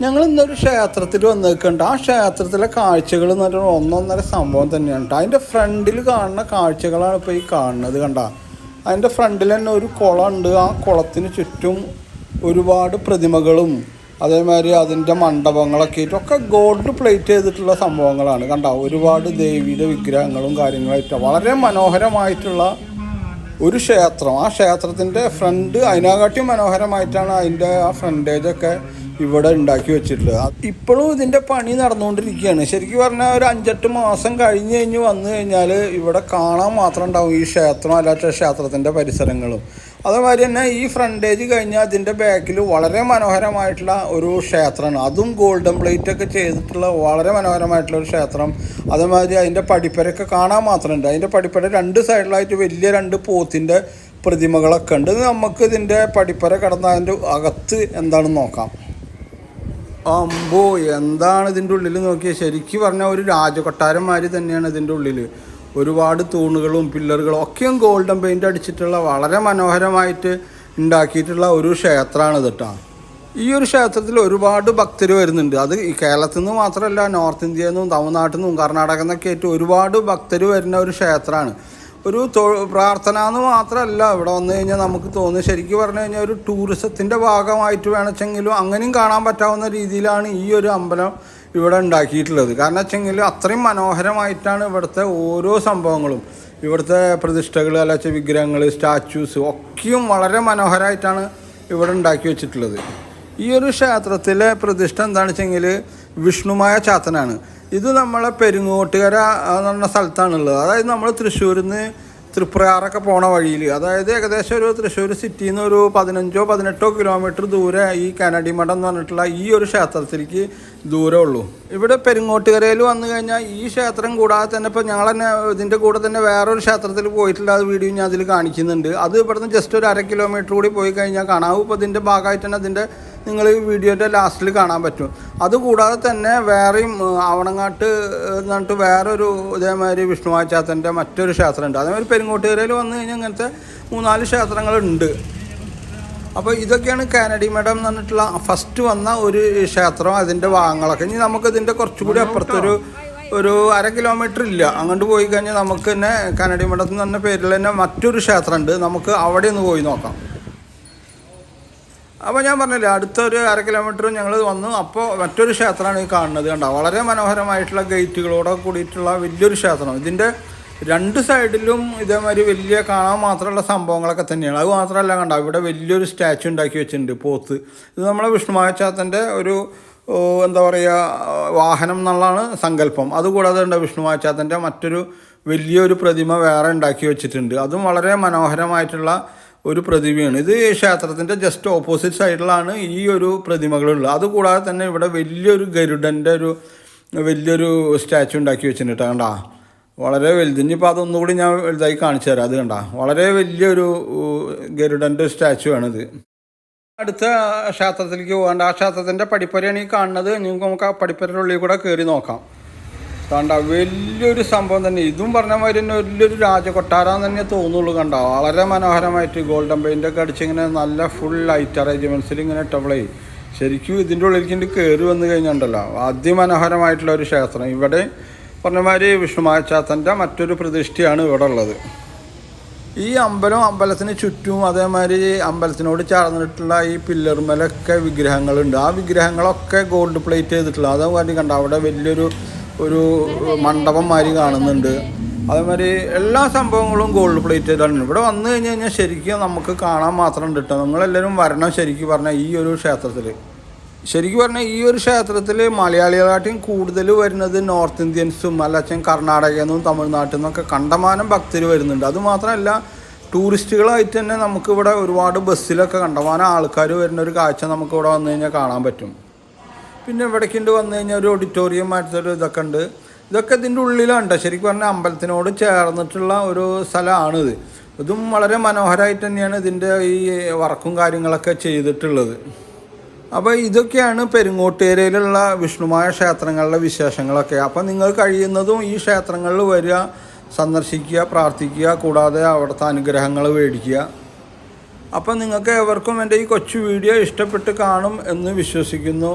ഞങ്ങൾ ഇന്നൊരു ക്ഷേത്രത്തിൽ വന്ന് നിൽക്കുന്നുണ്ട് ആ ക്ഷേത്രത്തിലെ കാഴ്ചകൾ എന്ന് പറഞ്ഞാൽ ഒന്നൊന്നര സംഭവം തന്നെയാണ്. കേട്ടോ അതിന്റെ ഫ്രണ്ടിൽ കാണുന്ന കാഴ്ചകളാണ് ഇപ്പോൾ ഈ കാണുന്നത് കണ്ട. അതിന്റെ ഫ്രണ്ടിൽ തന്നെ ഒരു കുളമുണ്ട് ആ കുളത്തിന് ചുറ്റും ഒരുപാട് പ്രതിമകളും അതേമാതിരി അതിന്റെ മണ്ഡപങ്ങളൊക്കെ ആയിട്ടൊക്കെ ഗോൾഡ് പ്ലേറ്റ് ചെയ്തിട്ടുള്ള സംഭവങ്ങളാണ്. കണ്ട ഒരുപാട് ദേവിയുടെ വിഗ്രഹങ്ങളും കാര്യങ്ങളായിട്ട് വളരെ മനോഹരമായിട്ടുള്ള ഒരു ക്ഷേത്രം. ആ ക്ഷേത്രത്തിന്റെ ഫ്രണ്ട് അതിനെക്കാട്ടി മനോഹരമായിട്ടാണ് അതിന്റെ ആ ഫ്രണ്ടേജൊക്കെ ഇവിടെ ഉണ്ടാക്കി വെച്ചിട്ടുള്ളത്. ഇപ്പോഴും ഇതിന്റെ പണി നടന്നുകൊണ്ടിരിക്കുകയാണ്. ശരിക്കും പറഞ്ഞാൽ ഒരു അഞ്ചെട്ട് മാസം കഴിഞ്ഞ് കഴിഞ്ഞ് വന്നു കഴിഞ്ഞാൽ ഇവിടെ കാണാൻ മാത്രം ഉണ്ടാവും ഈ ക്ഷേത്രം അല്ലാത്ത ക്ഷേത്രത്തിന്റെ പരിസരങ്ങളും. അതേമാതിരി തന്നെ ഈ ഫ്രണ്ടേജ് കഴിഞ്ഞാൽ അതിന്റെ ബാക്കിൽ വളരെ മനോഹരമായിട്ടുള്ള ഒരു ക്ഷേത്രമാണ്. അതും ഗോൾഡൻ പ്ലേറ്റ് ഒക്കെ ചെയ്തിട്ടുള്ള വളരെ മനോഹരമായിട്ടുള്ള ഒരു ക്ഷേത്രം. അതേമാതിരി അതിന്റെ പടിപ്പരൊക്കെ കാണാൻ മാത്രമുണ്ട് അതിന്റെ പടിപ്പര രണ്ട് സൈഡിലായിട്ട് വലിയ രണ്ട് പോത്തിന്റെ പ്രതിമകളൊക്കെ ഉണ്ട്. നമുക്ക് ഇതിന്റെ പടിപ്പര കടന്ന് അതിന്റെ അകത്ത് എന്താണെന്ന് നോക്കാം. അമ്പോ എന്താണ് ഇതിന്റെ ഉള്ളിൽ നോക്കിയാൽ ശരിക്കും പറഞ്ഞാൽ ഒരു രാജകൊട്ടാരന്മാര് തന്നെയാണ് ഇതിന്റെ ഉള്ളിൽ ഒരുപാട് തൂണുകളും പില്ലറുകളും ഒക്കെയും ഗോൾഡൻ പെയിന്റ് അടിച്ചിട്ടുള്ള വളരെ മനോഹരമായിട്ട് ഉണ്ടാക്കിയിട്ടുള്ള ഒരു ക്ഷേത്രമാണ് കേട്ടോ ഈ ഒരു ക്ഷേത്രത്തിൽ ഒരുപാട് ഭക്തർ വരുന്നുണ്ട്. അത് ഈ കേരളത്തിൽ നിന്ന് മാത്രമല്ല നോർത്ത് ഇന്ത്യയിൽ നിന്നും തമിഴ്നാട്ടിൽ നിന്നും കർണാടകയിൽ നിന്നൊക്കെ ആയിട്ട് ഒരുപാട് ഭക്തർ വരുന്ന ഒരു ക്ഷേത്രമാണ്. ഒരു പ്രാർത്ഥന എന്ന് മാത്രമല്ല ഇവിടെ വന്നു കഴിഞ്ഞാൽ നമുക്ക് തോന്നുന്നു ശരിക്കും പറഞ്ഞു കഴിഞ്ഞാൽ ഒരു ടൂറിസത്തിന്റെ ഭാഗമായിട്ട് വേണമെച്ചെങ്കിലും അങ്ങനെയും കാണാൻ പറ്റാവുന്ന രീതിയിലാണ് ഈ ഒരു അമ്പലം ഇവിടെ ഉണ്ടാക്കിയിട്ടുള്ളത്. കാരണം വെച്ചെങ്കിൽ അത്രയും മനോഹരമായിട്ടാണ് ഇവിടുത്തെ ഓരോ സംഭവങ്ങളും. ഇവിടുത്തെ പ്രതിഷ്ഠകൾ അല്ലാച്ച വിഗ്രഹങ്ങൾ സ്റ്റാച്യൂസ് ഒക്കെയും വളരെ മനോഹരമായിട്ടാണ് ഇവിടെ ഉണ്ടാക്കി വെച്ചിട്ടുള്ളത്. ഈ ഒരു ക്ഷേത്രത്തിലെ പ്രതിഷ്ഠ എന്താണെന്ന് വെച്ചെങ്കിൽ വിഷ്ണുമായ ചാത്തനാണ്. ഇത് നമ്മളെ പെരുങ്ങോട്ടുകര എന്ന് പറഞ്ഞ സ്ഥലത്താണുള്ളത്. അതായത് നമ്മൾ തൃശ്ശൂരിൽ നിന്ന് തൃപ്രയാറൊക്കെ പോണ വഴിയിൽ അതായത് ഏകദേശം ഒരു തൃശ്ശൂർ സിറ്റിയിൽ നിന്ന് ഒരു പതിനഞ്ചോ പതിനെട്ടോ കിലോമീറ്റർ ദൂരെ ഈ കാനഡി മഠം എന്ന് പറഞ്ഞിട്ടുള്ള ഈ ഒരു ക്ഷേത്രത്തിലേക്ക് ദൂരമേ ഉള്ളൂ. ഇവിടെ പെരുങ്ങോട്ടുകരയിൽ വന്നു കഴിഞ്ഞാൽ ഈ ക്ഷേത്രം കൂടാതെ തന്നെ ഇപ്പോൾ ഞങ്ങൾ തന്നെ ഇതിന്റെ കൂടെ തന്നെ വേറൊരു ക്ഷേത്രത്തിൽ പോയിട്ടുള്ള വീഡിയോ ഞാൻ അതിൽ കാണിക്കുന്നുണ്ട്. അത് ഇവിടുന്ന് ജസ്റ്റ് ഒരു അര കിലോമീറ്റർ കൂടി പോയി കഴിഞ്ഞാൽ കാണാവും ഇപ്പോൾ ഇതിന്റെ ഭാഗമായിട്ട് തന്നെ അതിന്റെ നിങ്ങൾ വീഡിയോന്റെ ലാസ്റ്റിൽ കാണാൻ പറ്റും. അതുകൂടാതെ തന്നെ വേറെയും ആവണങ്ങാട്ട് എന്ന് പറഞ്ഞിട്ട് വേറൊരു ഇതേമാതിരി വിഷ്ണുവാച്ചാത്തന്റെ മറ്റൊരു ക്ഷേത്രമുണ്ട്. അതേമാതിരി പെരുങ്ങോട്ടുകരയിൽ വന്നു കഴിഞ്ഞാൽ ഇങ്ങനത്തെ മൂന്നാൽ ക്ഷേത്രങ്ങളുണ്ട്. അപ്പോൾ ഇതൊക്കെയാണ് കാനഡി മേഡം എന്ന് പറഞ്ഞിട്ടുള്ള ഫസ്റ്റ് വന്ന ഒരു ക്ഷേത്രം അതിന്റെ ഭാഗങ്ങളൊക്കെ ഇനി നമുക്കിതിന്റെ കുറച്ചുകൂടി അപ്പുറത്തൊരു ഒരു അര കിലോമീറ്റർ ഇല്ല. അങ്ങോട്ട് പോയി കഴിഞ്ഞാൽ നമുക്ക് തന്നെ കാനഡി മഠത്തിൽ നിന്ന് പേരിൽ തന്നെ മറ്റൊരു ക്ഷേത്രമുണ്ട്. നമുക്ക് അവിടെ ഒന്ന് പോയി നോക്കാം. അപ്പോൾ ഞാൻ പറഞ്ഞില്ലേ അടുത്തൊരു അര കിലോമീറ്റർ ഞങ്ങൾ വന്നു. അപ്പോൾ മറ്റൊരു ക്ഷേത്രമാണ് ഈ കാണുന്നത് കണ്ടോ? വളരെ മനോഹരമായിട്ടുള്ള ഗേറ്റുകളോടെ കൂടിയിട്ടുള്ള വലിയൊരു ക്ഷേത്രം ഇതിന്റെ രണ്ട് സൈഡിലും ഇതേമാതിരി വലിയ കാണാൻ മാത്രമുള്ള സംഭവങ്ങളൊക്കെ തന്നെയാണ്. അത് മാത്രമല്ല കണ്ടോ ഇവിടെ വലിയൊരു സ്റ്റാച്ചു ഉണ്ടാക്കി വെച്ചിട്ടുണ്ട് പോത്ത്. ഇത് നമ്മളെ വിഷ്ണുമാച്ചാത്തന്റെ ഒരു എന്താ പറയുക വാഹനം എന്നുള്ളതാണ് സങ്കല്പം. അതുകൂടാതെ ഉണ്ട് വിഷ്ണുമാച്ചാത്തന്റെ മറ്റൊരു വലിയൊരു പ്രതിമ വേറെ ഉണ്ടാക്കി വെച്ചിട്ടുണ്ട്. അതും വളരെ മനോഹരമായിട്ടുള്ള ഒരു പ്രതിമയാണ് ഇത് ക്ഷേത്രത്തിന്റെ ജസ്റ്റ് ഓപ്പോസിറ്റ് സൈഡിലാണ് ഈ ഒരു പ്രതിമകളുള്ളത്. അതുകൂടാതെ തന്നെ ഇവിടെ വലിയൊരു ഗരുഡന്റെ ഒരു വലിയൊരു സ്റ്റാച്ചു ഉണ്ടാക്കി വെച്ചിട്ടുണ്ട് കണ്ടാ. വളരെ വലുത്. ഇനിയിപ്പോൾ അതൊന്നുകൂടി ഞാൻ വലുതായി കാണിച്ചു തരാം. അത് കണ്ട. വളരെ വലിയൊരു ഗരുഡന്റെ സ്റ്റാച്ചു ആണിത്. അടുത്ത ക്ഷേത്രത്തിലേക്ക് പോകേണ്ട ആ ക്ഷേത്രത്തിന്റെ പടിപ്പരയാണ് ഈ കാണുന്നത്. നിങ്ങൾക്ക് നമുക്ക് ആ പടിപ്പരയുടെ ഉള്ളിൽ കൂടെ കയറി നോക്കാം. കണ്ട വലിയൊരു സംഭവം തന്നെ. ഇതും പറഞ്ഞ മാതിരി തന്നെ വലിയൊരു രാജകൊട്ടാരം തന്നെ തോന്നുള്ളൂ കണ്ട. വളരെ മനോഹരമായിട്ട് ഗോൾഡൻ പെയിന്റ് ഒക്കെ അടിച്ചിങ്ങനെ നല്ല ഫുൾ ലൈറ്റ് അറേഞ്ച്മെന്റ്സിൽ ഇങ്ങനെ ഇട്ടവളേ ശരിക്കും ഇതിന്റെ ഉള്ളിലേക്ക് കയറി വന്നു കഴിഞ്ഞുണ്ടല്ലോ. അതിമനോഹരമായിട്ടുള്ള ഒരു ക്ഷേത്രം. ഇവിടെ പറഞ്ഞ മാതിരി വിഷ്ണുമാച്ചാത്തന്റെ മറ്റൊരു പ്രതിഷ്ഠയാണ് ഇവിടെ ഉള്ളത്. ഈ അമ്പലം അമ്പലത്തിന് ചുറ്റും അതേമാതിരി അമ്പലത്തിനോട് ചേർന്നിട്ടുള്ള ഈ പില്ലർമലൊക്കെ വിഗ്രഹങ്ങളുണ്ട്. ആ വിഗ്രഹങ്ങളൊക്കെ ഗോൾഡ് പ്ലേറ്റ് ചെയ്തിട്ടുള്ള അതേമാതിരി കണ്ട അവിടെ വലിയൊരു ഒരു മണ്ഡപം മാതിരി കാണുന്നുണ്ട്. അതേമാതിരി എല്ലാ സംഭവങ്ങളും ഗോൾഡ് പ്ലേറ്റ് ചെയ്താണ് ഇവിടെ വന്നു കഴിഞ്ഞ് കഴിഞ്ഞാൽ ശരിക്കും നമുക്ക് കാണാൻ മാത്രം കേട്ടോ നിങ്ങളെല്ലാവരും വരണം ശരിക്കും പറഞ്ഞാൽ ഈ ഒരു ക്ഷേത്രത്തിൽ ശരിക്കും പറഞ്ഞാൽ ഈ ഒരു ക്ഷേത്രത്തിൽ മലയാളികളായിട്ടും കൂടുതൽ വരുന്നത് നോർത്ത് ഇന്ത്യൻസും അല്ലച്ചൻ കർണാടകയിൽ നിന്നും തമിഴ്നാട്ടിൽ നിന്നൊക്കെ കണ്ടമാനം ഭക്തർ വരുന്നുണ്ട്. അതുമാത്രമല്ല ടൂറിസ്റ്റുകളായിട്ട് തന്നെ നമുക്കിവിടെ ഒരുപാട് ബസ്സിലൊക്കെ കണ്ടമാനം ആൾക്കാർ വരുന്ന ഒരു കാഴ്ച നമുക്കിവിടെ വന്നു കഴിഞ്ഞാൽ കാണാൻ പറ്റും. പിന്നെ ഇവിടേക്കിണ്ട് വന്നു കഴിഞ്ഞാൽ ഒരു ഓഡിറ്റോറിയം ആയിട്ടൊരു ഇതൊക്കെ ഉണ്ട്. ഇതൊക്കെ ഇതിന്റെ ഉള്ളിലാണ്. ശരിക്കും പറഞ്ഞാൽ അമ്പലത്തിനോട് ചേർന്നിട്ടുള്ള ഒരു സ്ഥലമാണിത് ഇതും. വളരെ മനോഹരമായിട്ട് തന്നെയാണ് ഇതിന്റെ ഈ വർക്കും കാര്യങ്ങളൊക്കെ ചെയ്തിട്ടുള്ളത്. അപ്പോൾ ഇതൊക്കെയാണ് പെരുങ്ങോട്ടേരയിലുള്ള വിഷ്ണുമായ ക്ഷേത്രങ്ങളുടെ വിശേഷങ്ങളൊക്കെ. അപ്പോൾ നിങ്ങൾ കഴിയുന്നതും ഈ ക്ഷേത്രങ്ങളിൽ വരിക സന്ദർശിക്കുക പ്രാർത്ഥിക്കുക കൂടാതെ അവിടുത്തെ അനുഗ്രഹങ്ങൾ മേടിക്കുക. അപ്പം നിങ്ങൾക്ക് എവർക്കും എന്റെ ഈ കൊച്ചു വീഡിയോ ഇഷ്ടപ്പെട്ട് കാണും എന്ന് വിശ്വസിക്കുന്നു.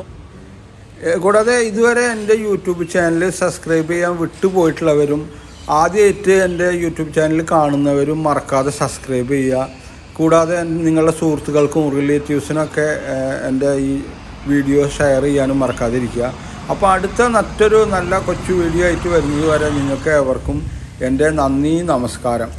കൂടാതെ ഇതുവരെ എന്റെ യൂട്യൂബ് ചാനൽ സബ്സ്ക്രൈബ് ചെയ്യാൻ വിട്ടുപോയിട്ടുള്ളവരും ആദ്യമായിട്ട് എന്റെ യൂട്യൂബ് ചാനൽ കാണുന്നവരും മറക്കാതെ സബ്സ്ക്രൈബ് ചെയ്യുക. കൂടാതെ നിങ്ങളുടെ സുഹൃത്തുക്കൾക്കും റിലേറ്റീവ്സിനൊക്കെ എന്റെ ഈ വീഡിയോ ഷെയർ ചെയ്യാനും മറക്കാതിരിക്കുക. അപ്പോൾ അടുത്ത മറ്റൊരു നല്ല കൊച്ചു വീഡിയോ ആയിട്ട് വരുന്നത് വരെ നിങ്ങൾക്ക് ഏവർക്കും എന്റെ നന്ദി നമസ്കാരം.